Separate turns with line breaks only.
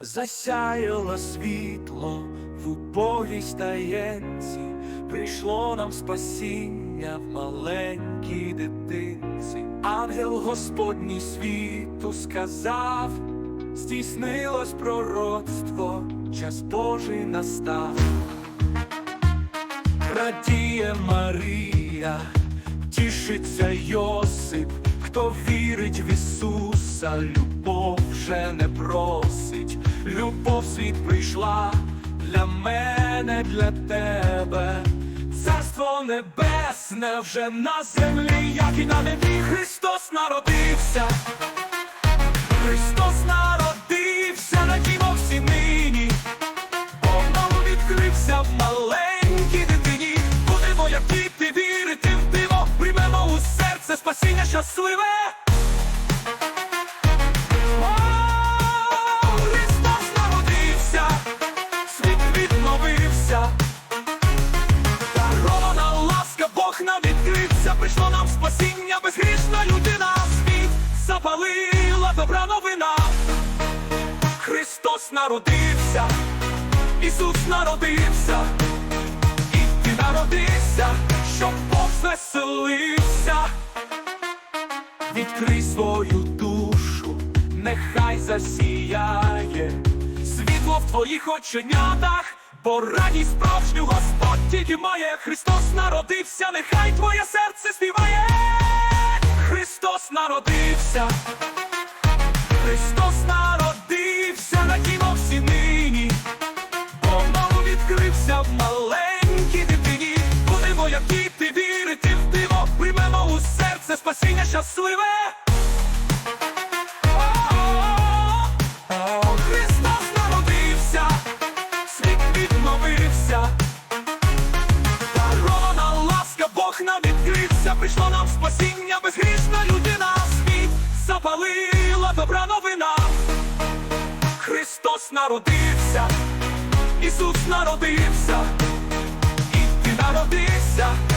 Засяяло світло в убогій стаєнці, прийшло нам спасіння в маленькій дитинці. Ангел Господній світу сказав, здійснилось пророцтво, час Божий настав. Радіє Марія, тішиться Йосип, хто вірить в Ісуса, любов вже не просить, любов світ прийшла для мене, для тебе. Царство небесне вже на землі, як і на небі Христос народився. Нам відкрився, прийшло нам спасіння, безгрішна людина, світ запалила добра новина. Христос народився, Ісус народився, Відкрий свою душу, нехай засіяє світло в твоїх оченятах, бо радість справжню Господь тільки має. Христос народився, нехай твоє серце співає. Христос народився. Щасливе. Христос народився, світ відновився. Дарована ласка, Бог нам відкрився, прийшло нам спасіння, безгрішна людина, світ запалила добра новина. Христос народився, Ісус народився, і ти народився.